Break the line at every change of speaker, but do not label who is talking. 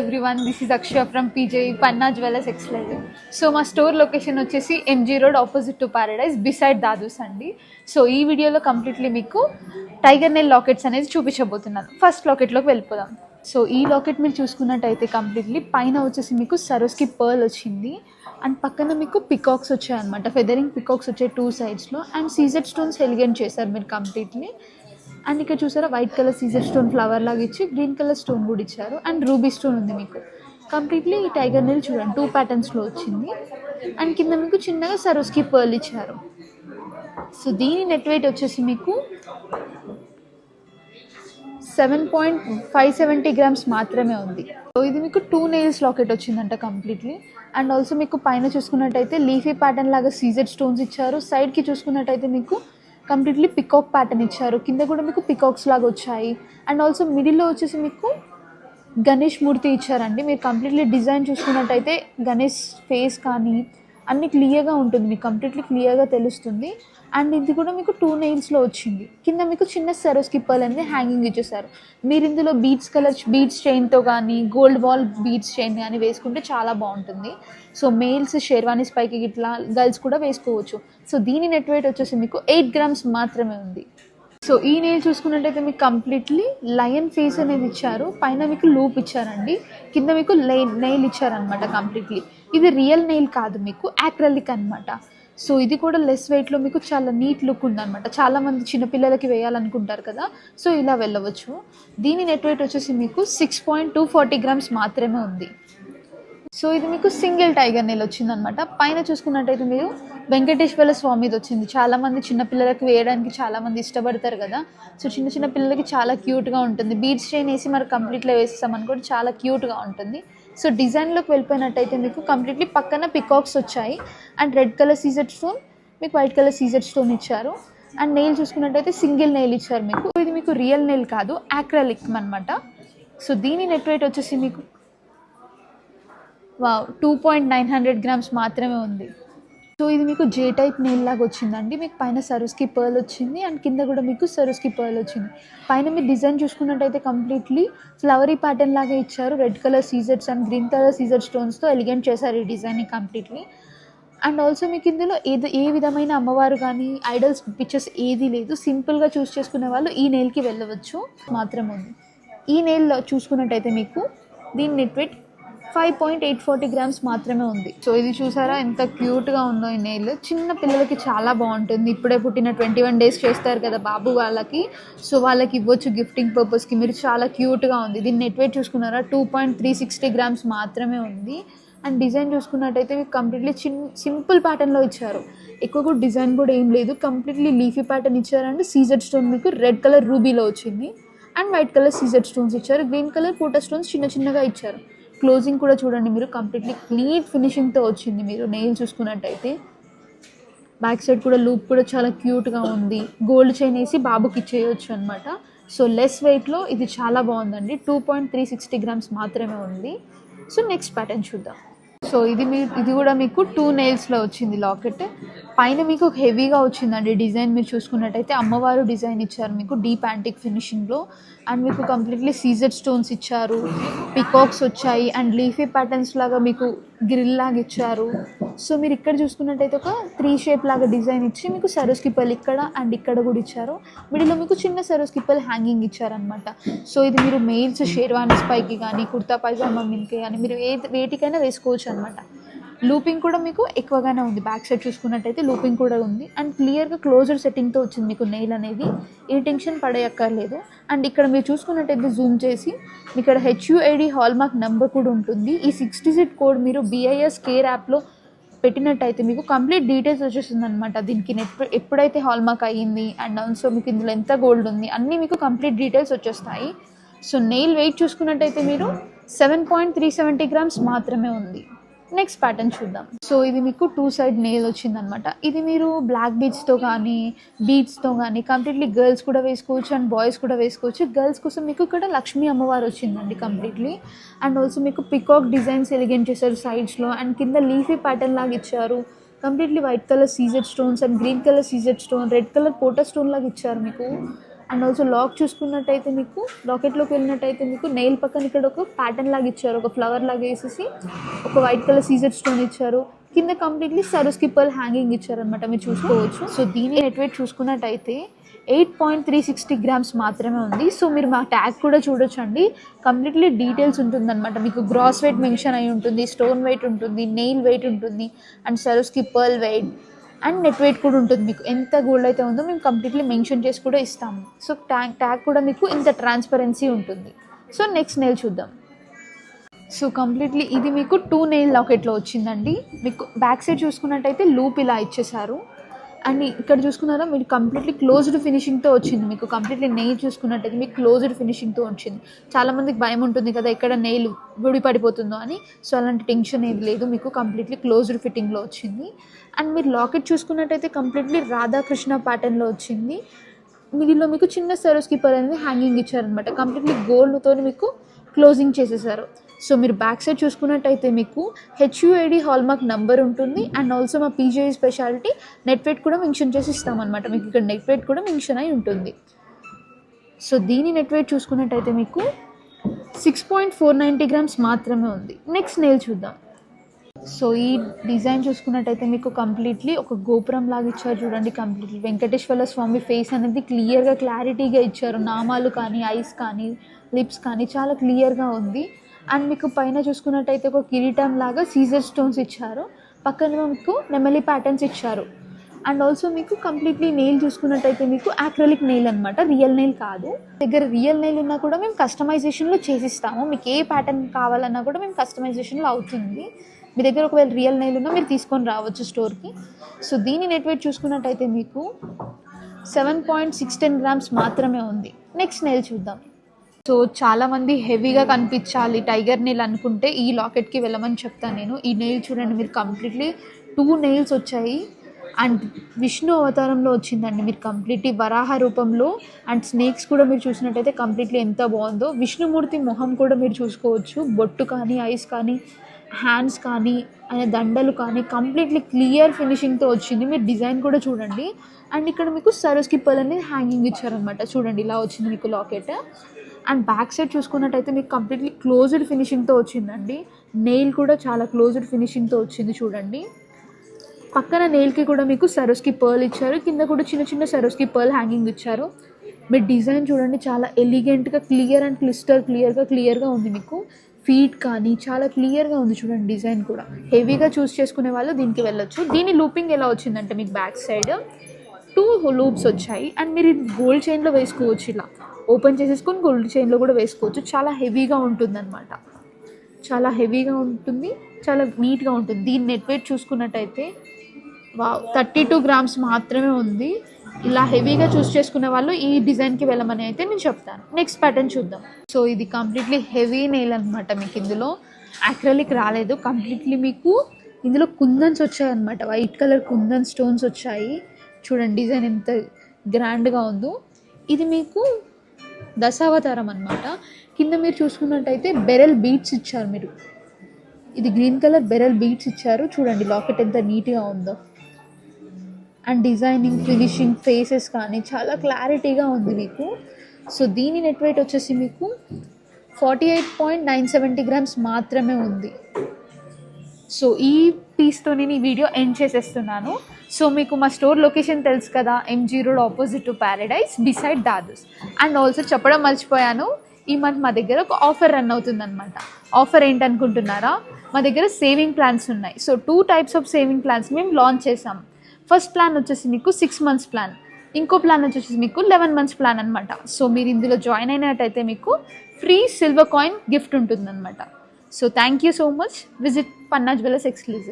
Everyone this is Akshaya from PJ Panna jewellers exclusive so మా store location వచ్చేసి MG road opposite to paradise beside Dadu's అండి so ఈ వీడియోలో completely మీకు tiger నెల్ lockets అనేది చూపించబోతున్నాను. ఫస్ట్ లాకెట్లోకి వెళ్ళిపోదాం. సో ఈ లాకెట్ మీరు చూసుకున్నట్టయితే కంప్లీట్లీ పైన వచ్చేసి మీకు సరోస్కి పర్ల్ వచ్చింది. అండ్ పక్కన మీకు పికాక్స్ వచ్చాయన్నమాట. ఫెదరింగ్ పికాక్స్ వచ్చాయి టూ సైడ్స్లో అండ్ సీజెడ్ స్టోన్స్ ఎలిగెంట్ చేశారు మీరు కంప్లీట్లీ అండ్ ఇక్కడ చూసారా white colour CZ stone flower లాగా ఇచ్చి గ్రీన్ కలర్ స్టోన్ కూడా ఇచ్చారు. అండ్ రూబీ స్టోన్ ఉంది మీకు. కంప్లీట్లీ టైగర్ నెల్ చూడండి టూ ప్యాటర్న్స్లో వచ్చింది. అండ్ కింద మీకు చిన్నగా సరోస్కి పర్ల్ ఇచ్చారు. సో దీని నెట్ వెయిట్ వచ్చేసి మీకు seven point five seventy grams మాత్రమే ఉంది. సో ఇది మీకు టూ నెయిల్స్ లాకెట్ వచ్చిందంట కంప్లీట్లీ అండ్ ఆల్సో మీకు పైన చూసుకున్నట్టయితే లీఫీ ప్యాటర్న్ లాగా సీజెడ్ స్టోన్స్ ఇచ్చారు. సైడ్కి చూసుకున్నట్టయితే మీకు కంప్లీట్లీ పికాక్ ప్యాటర్న్ ఇచ్చారు. కింద కూడా మీకు పికాక్స్ లాగా వచ్చాయి. అండ్ ఆల్సో మిడిల్లో వచ్చేసి మీకు గణేష్ మూర్తి ఇచ్చారండి. మీరు కంప్లీట్లీ డిజైన్ చూసుకున్నట్టయితే గణేష్ ఫేస్ కానీ అన్ని క్లియర్గా ఉంటుంది మీకు కంప్లీట్లీ క్లియర్గా తెలుస్తుంది. అండ్ ఇది కూడా మీకు టూ నెయిల్స్లో వచ్చింది. కింద మీకు చిన్న సెరో స్కిప్పర్ అనేది హ్యాంగింగ్ ఇచ్చేసారు మీరు ఇందులో బీట్స్ కలర్ బీట్స్ చైన్తో కానీ గోల్డ్ బాల్ బీట్స్ చైన్ కానీ వేసుకుంటే చాలా బాగుంటుంది. సో మేల్స్ షేర్వానీస్ పైకి ఇట్లా గర్ల్స్ కూడా వేసుకోవచ్చు. సో దీని నెట్ వెయిట్ వచ్చేసి మీకు ఎయిట్ గ్రామ్స్ మాత్రమే ఉంది. సో ఈ నెయిల్ చూసుకున్నట్టయితే మీకు కంప్లీట్లీ లయన్ ఫేస్ అనేది ఇచ్చారు. పైన మీకు లూప్ ఇచ్చారండి. కింద మీకు నెయిల్ ఇచ్చారనమాట కంప్లీట్లీ ఇది రియల్ నెయిల్ కాదు మీకు యాక్రలిక్ అనమాట సో ఇది కూడా లెస్ వెయిట్లో మీకు చాలా నీట్ లుక్ ఉందన్నమాట. చాలామంది చిన్నపిల్లలకి వేయాలనుకుంటారు కదా సో ఇలా వెళ్ళవచ్చు. దీని నెట్ వెయిట్ వచ్చేసి మీకు six point two forty grams మాత్రమే ఉంది. సో ఇది మీకు సింగిల్ టైగర్ నెల్ వచ్చిందనమాట పైన చూసుకున్నట్టయితే మీరు వెంకటేశ్వర స్వామిది వచ్చింది. చాలామంది చిన్న పిల్లలకి వేయడానికి చాలామంది ఇష్టపడతారు కదా. సో చిన్న చిన్న పిల్లలకి చాలా క్యూట్గా ఉంటుంది. బీడ్స్ చైన్ వేసి మరి కంప్లీట్లో వేసేసామనుకోండి చాలా క్యూట్గా ఉంటుంది. సో డిజైన్లోకి వెళ్ళిపోయినట్టయితే మీకు కంప్లీట్లీ పక్కన పికాక్స్ వచ్చాయి. And red colour CZ stone మీకు వైట్ కలర్ సీజర్ స్టోన్ ఇచ్చారు. అండ్ నెయిల్ చూసుకున్నట్టయితే సింగిల్ నెయిల్ ఇచ్చారు మీకు. ఇది మీకు రియల్ నెయిల్ కాదు యాక్రాలిక్ అనమాట సో దీని నెట్ రేట్ వచ్చేసి మీకు wow two point nine hundred grams మాత్రమే ఉంది. సో ఇది మీకు జే టైప్ నెయిల్ లాగా వచ్చిందండి. మీకు పైన సరుస్కి పర్ల్ వచ్చింది అండ్ కింద కూడా మీకు సరుస్కి పర్ల్ వచ్చింది. పైన మీరు డిజైన్ చూసుకున్నట్టయితే కంప్లీట్లీ ఫ్లవరీ ప్యాటర్న్ లాగా ఇచ్చారు. Red colour scissors and green colour Caesar స్టోన్స్తో ఎలిగెంట్ చేశారు ఈ డిజైన్ని కంప్లీట్లీ అండ్ ఆల్సో మీకు ఇందులో ఏది ఏ విధమైన అమ్మవారు కానీ ఐడల్స్ పిక్చర్స్ ఏది లేదు. సింపుల్గా చూస్ చేసుకునే వాళ్ళు ఈ నెయిల్కి వెళ్ళవచ్చు. మాత్రం ఉంది. ఈ నెయిల్లో చూసుకున్నట్టయితే మీకు దీని net weight five point eight forty grams మాత్రమే ఉంది. సో ఇది చూసారా? ఎంత క్యూట్గా ఉందో ఈ నెయిల్ చిన్న పిల్లలకి చాలా బాగుంటుంది. ఇప్పుడే పుట్టిన ట్వంటీ వన్ డేస్ చేస్తారు కదా బాబు వాళ్ళకి. సో వాళ్ళకి ఇవ్వచ్చు గిఫ్టింగ్ పర్పస్కి మీరు చాలా క్యూట్గా ఉంది. దీని net weight చూసుకున్నారా? Two point three sixty grams మాత్రమే ఉంది. అండ్ డిజైన్ చూసుకున్నట్టయితే మీకు కంప్లీట్లీ చిన్ సింపుల్ ప్యాటర్న్లో ఇచ్చారు. ఎక్కువ కూడా డిజైన్ కూడా ఏం లేదు. Completely leafy pattern and CZ stone మీకు రెడ్ కలర్ రూబీలో వచ్చింది. And white colour CZ stones ఇచ్చారు. గ్రీన్ కలర్ పూట స్టోన్స్ చిన్న చిన్నగా ఇచ్చారు. క్లోజింగ్ కూడా చూడండి మీరు. కంప్లీట్లీ క్లీన్ ఫినిషింగ్తో వచ్చింది మీరు. నెయిల్ చూసుకున్నట్టయితే. బ్యాక్ సైడ్ కూడా లూప్ కూడా చాలా క్యూట్గా ఉంది. గోల్డ్ చైన్ వేసి బాబుకి ఇచ్చేయచ్చు అనమాట సో లెస్ వెయిట్లో ఇది చాలా బాగుందండి. Two point three sixty grams మాత్రమే ఉంది. సో నెక్స్ట్ ప్యాటర్న్ చూద్దాం. సో ఇది మీ ఇది కూడా మీకు టూ నెయిల్స్లో వచ్చింది లాకెట్ పైన మీకు హెవీగా వచ్చిందండి డిజైన్ మీరు చూసుకున్నట్టయితే అమ్మవారు డిజైన్ ఇచ్చారు మీకు డీప్ యాంటిక్ ఫినిషింగ్లో. అండ్ మీకు కంప్లీట్లీ సీజర్ స్టోన్స్ ఇచ్చారు. పికాక్స్ వచ్చాయి. అండ్ లీఫీ ప్యాటర్న్స్ లాగా మీకు గ్రిల్ లాగా ఇచ్చారు. సో మీరు ఇక్కడ చూసుకున్నట్టయితే ఒక త్రీ షేప్ లాగా డిజైన్ ఇచ్చి మీకు సరోస్కిప్పల్ ఇక్కడ అండ్ ఇక్కడ కూడా ఇచ్చారు. మిడిలో మీకు చిన్న సరోస్కిప్పల్ హ్యాంగింగ్ ఇచ్చారనమాట సో ఇది మీరు మెయిల్స్ షేర్వానీస్ పైకి కానీ కుర్తా పైజామా మీదకి కానీ మీరు ఏ వేటికైనా వేసుకోవచ్చు అనమాట లూపింగ్ కూడా మీకు ఎక్కువగానే ఉంది. బ్యాక్ సైడ్ చూసుకున్నట్టయితే లూపింగ్ కూడా ఉంది. అండ్ క్లియర్గా క్లోజర్ సెట్టింగ్తో వచ్చింది మీకు నెయిల్ అనేది. ఏ టెన్షన్ పడేయక్కర్లేదు. అండ్ ఇక్కడ మీరు చూసుకున్నట్టయితే జూమ్ చేసి ఇక్కడ హెచ్యుఐడి హాల్మార్క్ నెంబర్ కూడా ఉంటుంది. ఈ సిక్స్ డిజిట్ కోడ్ మీరు బిఐఎస్ కేర్ యాప్లో పెట్టినట్టయితే మీకు కంప్లీట్ డీటెయిల్స్ వచ్చేస్తుంది అనమాట దీనికి నెట్ ఎప్పుడైతే హాల్మార్క్ అయ్యింది అండ్ ఆల్సో మీకు ఇందులో ఎంత గోల్డ్ ఉంది అన్నీ మీకు కంప్లీట్ డీటెయిల్స్ వచ్చేస్తాయి. సో నెయిల్ వెయిట్ చూసుకున్నట్టయితే మీరు seven point three seventy grams మాత్రమే ఉంది. నెక్స్ట్ ప్యాటర్న్ చూద్దాం. సో ఇది మీకు టూ సైడ్ నెయిల్ వచ్చిందనమాట ఇది మీరు బ్లాక్ బీడ్స్తో కానీ బీడ్స్తో కానీ కంప్లీట్లీ గర్ల్స్ కూడా వేసుకోవచ్చు అండ్ బాయ్స్ కూడా వేసుకోవచ్చు. గర్ల్స్ కోసం మీకు ఇక్కడ లక్ష్మీ అమ్మవారు వచ్చిందండి కంప్లీట్లీ అండ్ ఆల్సో మీకు పికాక్ డిజైన్స్ ఎలిగెంట్ చేశారు సైడ్స్లో అండ్ కింద లీఫీ ప్యాటర్న్ లాగా ఇచ్చారు. Completely white colour CZ stones and green colour CZ stone red colour పోటా స్టోన్ లాగా ఇచ్చారు మీకు. అండ్ ఆల్సో లాక్ చూసుకున్నట్టయితే మీకు లాకెట్లోకి వెళ్ళినట్టయితే మీకు నెయిల్ పక్కన ఇక్కడ ఒక ప్యాటర్న్ లాగా ఇచ్చారు ఒక ఫ్లవర్ లాగా వేసేసి ఒక వైట్ కలర్ సీజర్ స్టోన్ ఇచ్చారు. కింద కంప్లీట్లీ సరోస్కి పర్ల్ హ్యాంగింగ్ ఇచ్చారనమాట మీరు చూసుకోవచ్చు. సో దీని నెట్ వెయిట్ చూసుకున్నట్టయితే eight point three sixty grams మాత్రమే ఉంది. సో మీరు మా ట్యాగ్ కూడా చూడొచ్చండి. కంప్లీట్లీ డీటెయిల్స్ ఉంటుందన్నమాట. మీకు గ్రాస్ వెయిట్ మెన్షన్ అయి ఉంటుంది స్టోన్ వెయిట్ ఉంటుంది నెయిల్ వెయిట్ ఉంటుంది and Swarovski pearl weight and net weight కూడా ఉంటుంది మీకు. ఎంత గోల్డ్ అయితే ఉందో మేము కంప్లీట్లీ మెన్షన్ చేసి కూడా ఇస్తాము. సో ట్యాగ్ ట్యాగ్ కూడా మీకు ఇంత ట్రాన్స్పరెన్సీ ఉంటుంది. సో నెక్స్ట్ నెయిల్ చూద్దాం. సో కంప్లీట్లీ ఇది మీకు టూ నెయిల్ లాకెట్లో వచ్చిందండి. మీకు బ్యాక్ సైడ్ చూసుకున్నట్టయితే లూప్ ఇలా ఇచ్చేసారు. అండ్ ఇక్కడ చూసుకున్నారా మీరు కంప్లీట్లీ క్లోజ్డ్ ఫినిషింగ్తో వచ్చింది. మీకు కంప్లీట్లీ నెయిల్ చూసుకున్నట్టయితే మీకు క్లోజ్డ్ ఫినిషింగ్తో వచ్చింది. చాలామందికి భయం ఉంటుంది కదా ఎక్కడ నెయిల్ గుడి పడిపోతుందో అని. సో అలాంటి టెన్షన్ ఏది లేదు. మీకు కంప్లీట్లీ క్లోజ్డ్ ఫిట్టింగ్లో వచ్చింది. అండ్ మీరు లాకెట్ చూసుకున్నట్టయితే కంప్లీట్లీ రాధాకృష్ణ ప్యాటర్న్లో వచ్చింది. మిడిల్లో మీకు చిన్న సరోస్ కీపర్ అనేది హ్యాంగింగ్ ఇచ్చారనమాట కంప్లీట్లీ గోల్డ్తో మీకు క్లోజింగ్ చేసేసారు. సో మీరు బ్యాక్ సైడ్ చూసుకున్నట్టయితే మీకు హెచ్యుఐడి హాల్మార్క్ నంబర్ ఉంటుంది. అండ్ ఆల్సో మా పీజీఐ స్పెషాలిటీ నెట్ కూడా మెన్షన్ చేసి ఇస్తామన్నమాట. మీకు ఇక్కడ నెట్ కూడా మెన్షన్ అయి ఉంటుంది. సో దీని నెట్ చూసుకున్నట్టయితే మీకు six point four ninety grams మాత్రమే ఉంది. నెక్స్ట్ నెయిల్ చూద్దాం. సో ఈ డిజైన్ చూసుకున్నట్టయితే మీకు కంప్లీట్లీ ఒక గోపురం లాగా ఇచ్చారు చూడండి కంప్లీట్లీ వెంకటేశ్వర స్వామి ఫేస్ అనేది క్లియర్గా క్లారిటీగా ఇచ్చారు. నామాలు కానీ ఐస్ కానీ లిప్స్ కానీ చాలా క్లియర్గా ఉంది. అండ్ మీకు పైన చూసుకున్నట్టయితే ఒక కిరీటం లాగా సీజర్ స్టోన్స్ ఇచ్చారు. పక్కన మీకు నెమలి ప్యాటర్న్స్ ఇచ్చారు. అండ్ ఆల్సో మీకు కంప్లీట్లీ నెయిల్ చూసుకున్నట్టయితే మీకు ఆక్రలిక్ నెయిల్ అనమాట రియల్ నెయిల్ కాదు. దగ్గర రియల్ నెయిల్ ఉన్నా కూడా మేము కస్టమైజేషన్లో చేసిస్తాము. మీకు ఏ ప్యాటర్న్ కావాలన్నా కూడా మేము కస్టమైజేషన్లో అవుతుంది. మీ దగ్గర ఒకవేళ రియల్ నెయిల్ ఉన్నా మీరు తీసుకొని రావచ్చు స్టోర్కి సో దీని నెట్ వెయిట్ చూసుకున్నట్టయితే మీకు seven point six ten grams మాత్రమే ఉంది. నెక్స్ట్ నెయిల్ చూద్దాం. సో చాలామంది హెవీగా కనిపించాలి టైగర్ నెయిల్ అనుకుంటే ఈ లాకెట్కి వెళ్ళమని చెప్తాను నేను. ఈ నెయిల్ చూడండి మీరు కంప్లీట్లీ టూ నెయిల్స్ వచ్చాయి. అండ్ విష్ణు అవతారంలో వచ్చిందండి మీరు కంప్లీట్లీ వరాహ రూపంలో. అండ్ స్నేక్స్ కూడా మీరు చూసినట్టయితే కంప్లీట్లీ ఎంత బాగుందో. విష్ణుమూర్తి మొహం కూడా మీరు చూసుకోవచ్చు. బొట్టు కానీ ఐస్ కానీ హ్యాండ్స్ కానీ ఆయన దండలు కానీ కంప్లీట్లీ క్లియర్ ఫినిషింగ్తో వచ్చింది. మీరు డిజైన్ కూడా చూడండి. అండ్ ఇక్కడ మీకు సరస్కి పల్ అనేది హ్యాంగింగ్ ఇచ్చారనమాట చూడండి ఇలా వచ్చింది మీకు లాకెట్ అండ్ బ్యాక్ సైడ్ చూసుకున్నట్టయితే మీకు కంప్లీట్లీ క్లోజ్డ్ ఫినిషింగ్తో వచ్చిందండి. నెయిల్ కూడా చాలా క్లోజ్డ్ ఫినిషింగ్తో వచ్చింది చూడండి. పక్కన నెయిల్కి కూడా మీకు సరోస్కి పర్ల్ ఇచ్చారు. కింద కూడా చిన్న చిన్న సరోస్కి పర్ల్ హ్యాంగింగ్ ఇచ్చారు. మీరు డిజైన్ చూడండి చాలా ఎలిగెంట్గా క్లియర్ అండ్ క్లిస్టర్ క్లియర్గా క్లియర్గా ఉంది మీకు. ఫీట్ కానీ చాలా క్లియర్గా ఉంది చూడండి డిజైన్ కూడా. హెవీగా చూస్ చేసుకునే వాళ్ళు దీనికి వెళ్ళొచ్చు. దీని లూపింగ్ ఎలా వచ్చిందంటే మీకు బ్యాక్ సైడ్ టూ లూప్స్ వచ్చాయి. అండ్ మీరు గోల్డ్ చైన్లో వేసుకోవచ్చు ఇలా. ఓపెన్ చేసేసుకొని గోల్డ్ చైన్లో కూడా వేసుకోవచ్చు. చాలా హెవీగా ఉంటుందన్నమాట. చాలా హెవీగా ఉంటుంది. చాలా నీట్గా ఉంటుంది. దీని నెట్ వెయిట్ చూసుకున్నట్టయితే వా థర్టీ టూ గ్రామ్స్ మాత్రమే ఉంది. ఇలా హెవీగా చూస్ చేసుకునే వాళ్ళు ఈ డిజైన్కి వెళ్ళమని అయితే నేను చెప్తాను. నెక్స్ట్ ప్యాటర్న్ చూద్దాం. సో ఇది కంప్లీట్లీ హెవీ నెయిల్ అనమాట మీకు ఇందులో. యాక్రలిక్ రాలేదు. కంప్లీట్లీ మీకు ఇందులో కుందన్స్ వచ్చాయన్నమాట. వైట్ కలర్ కుందన్ స్టోన్స్ వచ్చాయి. చూడండి డిజైన్ ఎంత గ్రాండ్గా ఉందో. ఇది మీకు దశావతారం అనమాట కింద మీరు చూసుకున్నట్టయితే బెరల్ బీట్స్ ఇచ్చారు మీరు. ఇది గ్రీన్ కలర్ బెరల్ బీట్స్ ఇచ్చారు. చూడండి లాకెట్ ఎంత నీట్గా ఉందో. అండ్ డిజైనింగ్ ఫినిషింగ్ ఫేసెస్ కానీ చాలా క్లారిటీగా ఉంది మీకు. సో దీని నెట్ వెయిట్ వచ్చేసి మీకు forty eight point nine seventy grams మాత్రమే ఉంది. సో ఈ పీస్తో నేను ఈ వీడియో ఎండ్ చేసేస్తున్నాను. సో మీకు మా స్టోర్ లొకేషన్ తెలుసు కదా MG road opposite to Paradise beside Dadu's and also చెప్పడం మర్చిపోయాను ఈ మంత్ మా దగ్గర ఒక ఆఫర్ రన్ అవుతుందన్నమాట. ఆఫర్ ఏంటనుకుంటున్నారా? మా దగ్గర సేవింగ్ ప్లాన్స్ ఉన్నాయి. So two types of saving plans మేము లాంచ్ చేసాం. ఫస్ట్ ప్లాన్ వచ్చేసి మీకు సిక్స్ మంత్స్ ప్లాన్ ఇంకో ప్లాన్ వచ్చేసి మీకు లెవెన్ మంత్స్ ప్లాన్ అనమాట సో మీరు ఇందులో జాయిన్ అయినట్టయితే మీకు ఫ్రీ సిల్వర్ కాయిన్ గిఫ్ట్ ఉంటుందన్నమాట. So thank you so much visit Panna jewellers exclusive